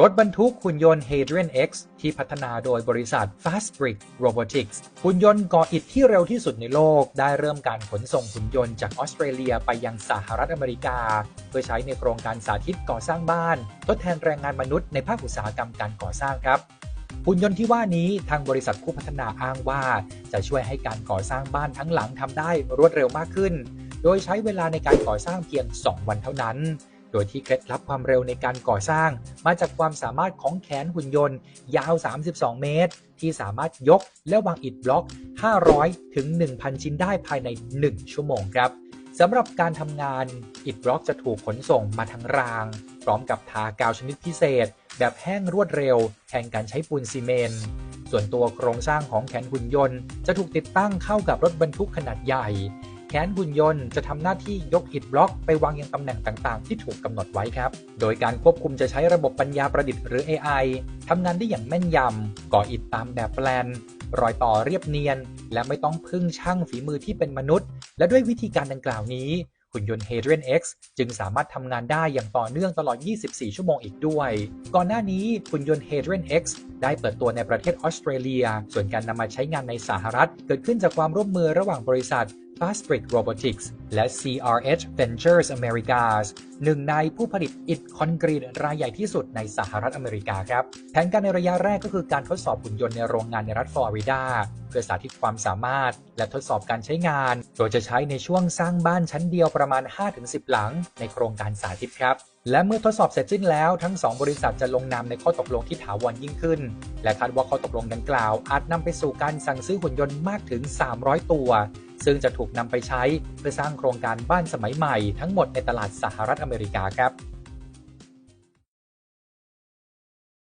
รถบรรทุกหุ่นยนต์ Hadrian X ที่พัฒนาโดยบริษัท Fast Brick Robotics หุ่นยนต์ก่ออิฐที่เร็วที่สุดในโลก ได้เริ่มการขนส่งหุ่นยนต์จากออสเตรเลียไปยังสหรัฐอเมริกา เพื่อใช้ในโครงการสาธิตก่อสร้างบ้าน ทดแทนแรงงานมนุษย์ในภาคอุตสาหกรรมการก่อสร้างครับหุ่นยนต์ที่ว่านี้ทางบริษัทผู้พัฒนาอ้างว่า จะช่วยให้การก่อสร้างบ้านทั้งหลังทำได้รวดเร็วมากขึ้น โดยใช้เวลาในการก่อสร้างเพียง 2 วันเท่านั้น โดยที่เคล็ดลับความเร็วในการก่อสร้าง มาจากความสามารถของแขนหุ่นยนต์ ยาว 32 เมตร ที่สามารถยกและวางอิฐบล็อก 500 ถึง 1,000 ชิ้นได้ภายใน 1 ชั่วโมงครับสำหรับการทำงานอิฐบล็อกจะถูกขนส่งมาทั้งราง พร้อมกับทากาวชนิดพิเศษ แบบแห้งรวดเร็ว แทนการใช้ปูนซีเมนต์ส่วนตัวโครงสร้างของแขนหุ่นยนต์ จะถูกติดตั้งเข้ากับรถบรรทุกขนาดใหญ่ แขนหุ่นยนต์จะทำหน้าที่ยกอิฐบล็อกไปวางยังตำแหน่งต่างๆ ที่ถูกกำหนดไว้ครับ โดยการควบคุมจะใช้ระบบปัญญาประดิษฐ์หรือ AI ทำงานได้อย่างแม่นยำ ก่ออิฐตามแบบแปลน รอยต่อเรียบเนียน และไม่ต้องพึ่งช่างฝีมือที่เป็นมนุษย์ และด้วยวิธีการดังกล่าวนี้หุ่นยนต์ Hadrian X จึงสามารถทำงานได้อย่างต่อเนื่องตลอด 24 ชั่วโมงอีกด้วย ก่อนหน้านี้หุ่นยนต์ Hadrian X ได้เปิดตัวในประเทศออสเตรเลีย ส่วนการนำมาใช้งานในสหรัฐ เกิดขึ้นจากความร่วมมือระหว่างบริษัท Fast Robotics และ CRH Ventures Americas หนึ่งในผู้ผลิตอิฐคอนกรีตรายใหญ่ที่สุดในสหรัฐอเมริกาครับ แผนการในระยะแรกก็คือการทดสอบหุ่นยนต์ในโรงงานในรัฐฟลอริดา เพื่อสาธิตความสามารถ และทดสอบการใช้งาน โดยจะใช้ในช่วงสร้างบ้านชั้นเดียวประมาณ 5-10 หลัง ในโครงการสาธิตครับและเมื่อทดสอบเสร็จสิ้นแล้วทั้ง 2 บริษัทจะลงนามในข้อตกลงที่ถาวรยิ่งขึ้น และคาดว่าข้อตกลงดังกล่าว อาจนำไปสู่การสั่งซื้อหุ่นยนต์มากถึง 300 ตัว ซึ่งจะถูกนำไปใช้เพื่อสร้างโครงการบ้านสมัยใหม่ทั้งหมดในตลาดสหรัฐอเมริกาครับ